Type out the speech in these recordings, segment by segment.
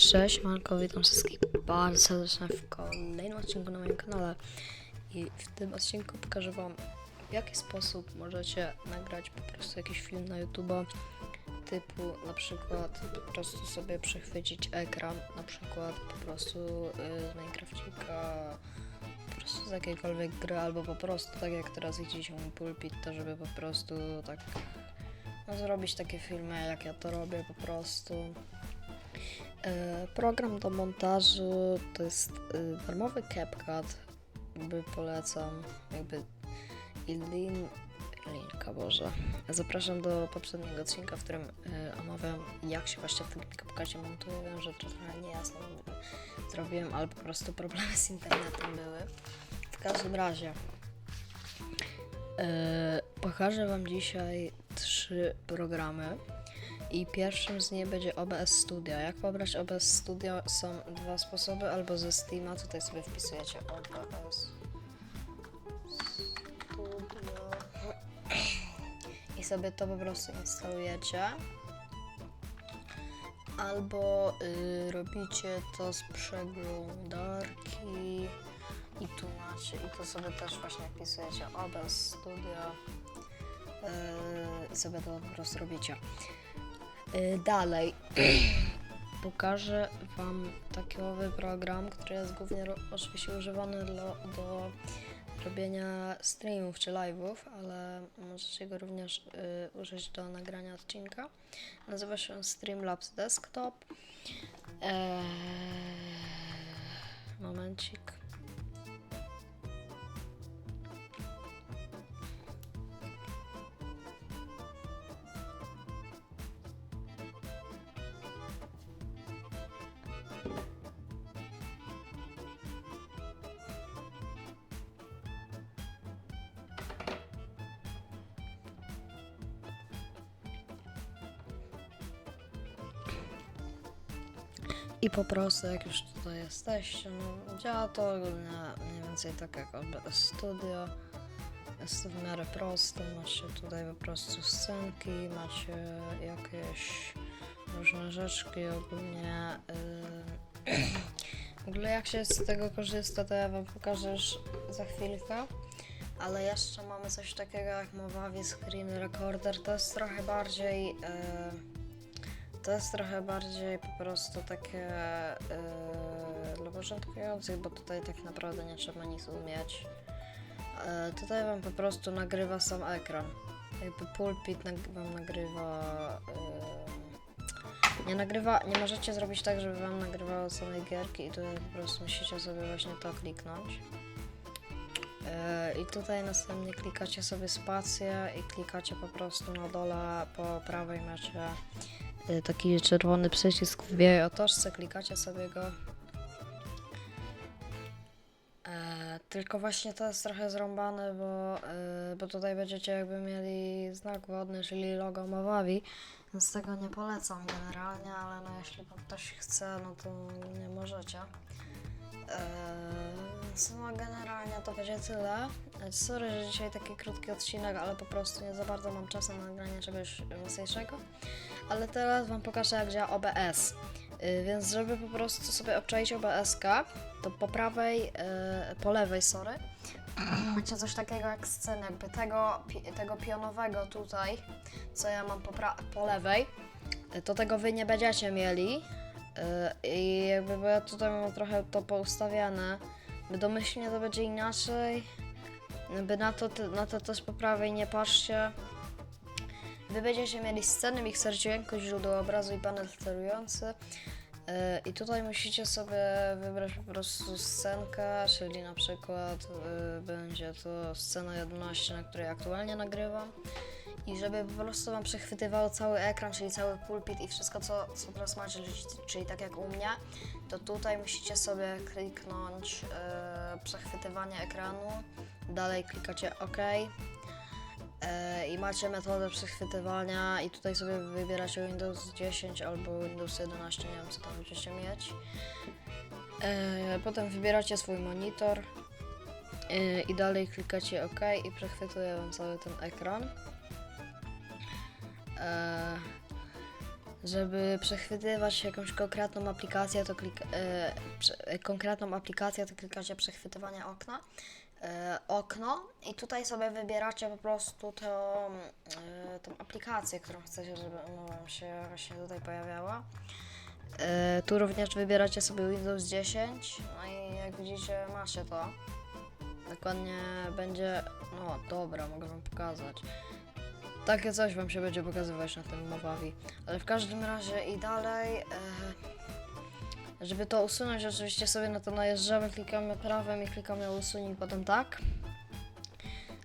Cześć, Marko, witam wszystkich bardzo serdecznie w kolejnym odcinku na moim kanale. I w tym odcinku pokażę Wam, w jaki sposób możecie nagrać po prostu jakiś film na YouTube, typu na przykład po prostu sobie przechwycić ekran, na przykład po prostu y, z Minecrafcika, po prostu z jakiejkolwiek gry, albo po prostu tak jak teraz widzicie mój pulpit, to żeby po prostu tak no, zrobić takie filmy, jak ja to robię po prostu. E, Program do montażu to jest e, darmowy CapCut, jakby polecam, jakby i lin, linka Boże. Zapraszam do poprzedniego odcinka, w którym e, omawiam jak się właśnie w tym CapCucie montuje. Wiem, że trochę niejasno zrobiłem, ale po prostu problemy z internetem były. W każdym razie pokażę Wam dzisiaj trzy programy. I pierwszym z nich będzie OBS Studio. Jak pobrać OBS Studio? Są dwa sposoby, albo ze Steama, tutaj sobie wpisujecie OBS Studio. I sobie to po prostu instalujecie. Albo y, robicie to z przeglądarki. I tu macie, i to sobie też właśnie wpisujecie OBS Studio. Y, i sobie to po prostu robicie. Y, Dalej pokażę Wam taki nowy program, który jest głównie oczywiście używany do, do robienia streamów czy live'ów, ale możecie go również y, użyć do nagrania odcinka. Nazywa się Streamlabs Desktop. Eee, momencik. I po prostu jak już tutaj jesteście, no działa to ogólnie mniej więcej tak jak OBS Studio. Jest to w miarę proste, macie tutaj po prostu scenki, macie jakieś różne rzeczki ogólnie. Yy, w ogóle jak się z tego korzysta, to ja wam pokażę już za chwilkę. Ale jeszcze mamy coś takiego jak Movavi Screen Recorder, to jest trochę bardziej... Yy, to jest trochę bardziej po prostu takie yy, dla początkujących, bo tutaj tak naprawdę nie trzeba nic umieć. E, tutaj wam po prostu nagrywa sam ekran. Jakby pulpit nag- wam nagrywa. yy, nie nagrywa, nie możecie zrobić tak, żeby wam nagrywało samej gierki i tutaj po prostu musicie sobie właśnie to kliknąć. E, I tutaj następnie klikacie sobie spację i klikacie po prostu na dole po prawej macie y, taki czerwony przycisk w białej otoczce, klikacie sobie go. E, tylko właśnie to jest trochę zrąbane, bo, bo tutaj będziecie jakby mieli znak wodny, czyli logo Mowawi, więc tego nie polecam generalnie, ale no jeśli ktoś chce, no to nie możecie. E, Więc no generalnie to będzie tyle. Sorry, że dzisiaj taki krótki odcinek, ale po prostu nie za bardzo mam czasu na nagranie czegoś mocniejszego. Ale teraz Wam pokażę jak działa OBS. Y, Więc żeby po prostu sobie obczaić OBS-ka, to po prawej, y, po lewej, sorry, macie coś takiego jak scenę, jakby tego, tego pionowego tutaj, co ja mam po, po lewej, y, to tego Wy nie będziecie mieli. Y, I jakby, bo ja tutaj mam trochę to poustawiane, domyślnie to będzie inaczej, by na to, na to też po prawej nie patrzcie. Wy będziecie mieli scenę, mikser dźwięku, źródło obrazu i panel sterujący. Yy, I tutaj musicie sobie wybrać po prostu scenkę, czyli na przykład yy, będzie to scena 11, na której aktualnie nagrywam. I żeby po prostu Wam przechwytywało cały ekran, czyli cały pulpit i wszystko, co, co teraz macie, czyli, tak jak u mnie, to tutaj musicie sobie kliknąć yy, przechwytywanie ekranu. Dalej klikacie OK. E, i macie metodę przechwytywania i tutaj sobie wybieracie Windows 10 albo Windows 11, nie wiem co tam będziecie mieć. E, potem wybieracie swój monitor i dalej klikacie OK i przechwytuje wam cały ten ekran. E, żeby przechwytywać jakąś konkretną aplikację, to klik, e, konkretną aplikację, to klikacie przechwytywanie okna, e, okno i tutaj sobie wybieracie po prostu tą, e, tą aplikację, którą chcecie, żeby no, wam się właśnie tutaj pojawiała. E, tu również wybieracie sobie Windows 10, no i jak widzicie macie to. Dokładnie będzie, no dobra, mogę wam pokazać. Takie coś wam się będzie pokazywać na tym Mowawi. Ale w każdym razie i dalej, e, żeby to usunąć, oczywiście sobie na to najeżdżamy, klikamy prawem i klikamy usuń i potem tak.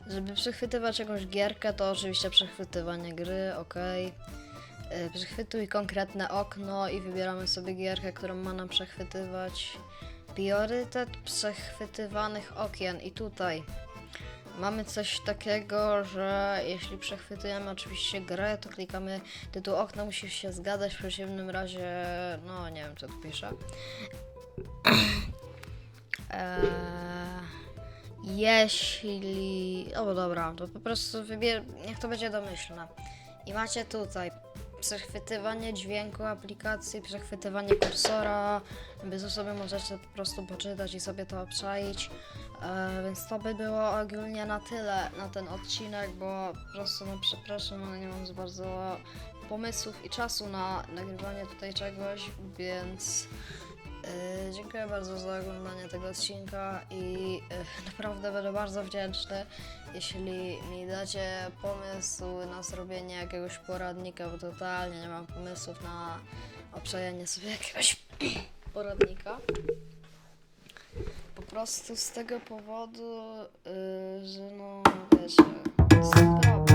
Żeby przechwytywać jakąś gierkę, to oczywiście przechwytywanie gry, ok. E, Przechwytuj konkretne okno i wybieramy sobie gierkę, którą ma nam przechwytywać. Priorytet przechwytywanych okien i tutaj mamy coś takiego, że jeśli przechwytujemy oczywiście grę, to klikamy tytuł okna, musi się zgadzać, w przeciwnym razie, no nie wiem co tu pisze. Eee, jeśli, o dobra, to po prostu wybier, niech to będzie domyślne. I macie tutaj przechwytywanie dźwięku aplikacji, przechwytywanie kursora, więc sobie możecie po prostu poczytać i sobie to obczaić. E, więc to by było ogólnie na tyle na ten odcinek, bo po prostu no przepraszam, ale nie mam za bardzo pomysłów i czasu na nagrywanie tutaj czegoś, więc e, dziękuję bardzo za oglądanie tego odcinka i e, naprawdę będę bardzo wdzięczny, jeśli mi dacie pomysł na zrobienie jakiegoś poradnika, bo totalnie nie mam pomysłów na obczajenie sobie jakiegoś poradnika. Po prostu z tego powodu, y, że no wiecie, jest problem.